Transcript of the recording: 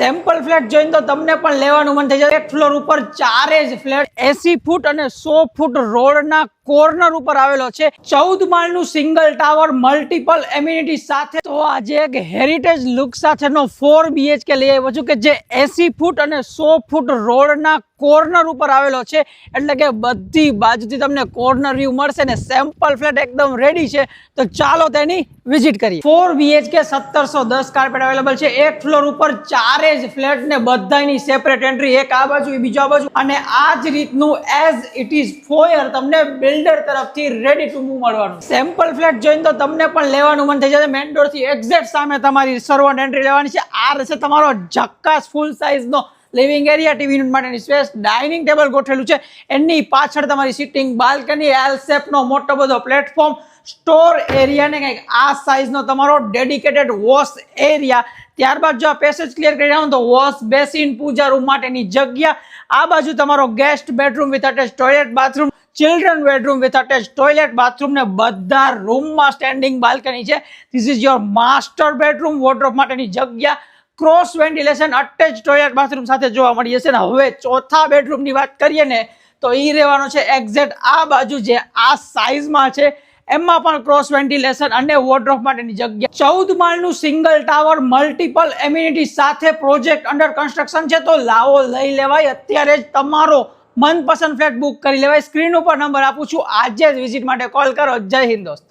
Sample flat જોઈને તો તમને પણ લેવાનું મન થઈ જાય એક ફ્લોર ઉપર ચારે જ ફ્લેટ એસી ફૂટ અને સો ફૂટ રોડના કોર્નર ઉપર આવેલો છે. ચૌદ માળનું સિંગલ ટાવર મલ્ટિપલ એમ્યુનિટી સાથે. તો આજે એક હેરિટેજ લુક સાથેનો ફોર બીએચકે લઈ આવ્યો છું કે જે એસી ફૂટ અને સો ફૂટ રોડના કોર્નર ઉપર આવેલો છે. એટલે કે બધી બાજુથી તમને કોર્નર વ્યૂ મળશે ને સેમ્પલ ફ્લેટ એકદમ રેડી છે. તો ચાલો તેની વિઝિટ કરીએ. ફોર બીએચકે સત્તરસો દસ કાર્પેટ અવેલેબલ છે. એક ફ્લોર ઉપર ચારે ફ્લેટ ને બધાની સેપરેટ એન્ટ્રી એક આ બાજુ બીજો આ બાજુ. અને આ જ રીતનું એઝ ઇટ ઇઝ ફોયર તમને બિલ્ડર તરફથી રેડી ટુ મૂવ મળવાનું. સેમ્પલ ફ્લેટ જોઈને તો તમને પણ લેવાનું મન થઈ જશે. મેન ડોરથી એક્ઝેક્ટ સામે તમારી સર્વન્ટ એન્ટ્રી લેવાની છે. આ રહેશે તમારો ઝક્કાસ ફૂલ સાઇઝનો લિવિંગ એરિયા ટીવી યુનિટ માટેની સ્પેસ ડાઇનિંગ ટેબલ ગોઠવેલું છે. એની પાછળ તમારી સિટિંગ બાલ્કની એલ શેપનો મોટો બધો પ્લેટફોર્મ સ્ટોર એરિયાને કંઈક આ સાઇઝનો તમારો ડેડિકેટેડ વોશ એરિયા ત્યારબાદ જો આ પેસેજ ક્લિયર કરી રહ્યા તો વોશ બેસિન પૂજા રૂમ માટેની જગ્યા. આ બાજુ તમારો guest bedroom with attach toilet bathroom children bedroom with attach toilet bathroom ને બધા રૂમમાં સ્ટેન્ડિંગ બાલ્કની છે. This is your master bedroom wardrobe માટેની જગ્યા. Cross ventilation attach toilet bathroom સાથે જોવા મળી જશે ને હવે ચોથા બેડરૂમની વાત કરીએ ને, તો એ રહેવાનો છે એક્ઝેક્ટ આ બાજુ જે આ સાઇઝમાં છે, એમાં પણ ક્રોસ વેન્ટિલેશન અને વોર્ડરોબ માટેની જગ્યા. ચૌદ માળનું સિંગલ ટાવર મલ્ટિપલ એમ્યુનિટી સાથે પ્રોજેક્ટ અંડર કન્સ્ટ્રક્શન છે. તો લાવો લઈ લેવાય. અત્યારે જ તમારો મનપસંદ ફ્લેટ બુક કરી લેવાય. સ્ક્રીન ઉપર નંબર આપું છું. આજે જ વિઝિટ માટે કોલ કરો. જય હિન્દ દોસ્તો.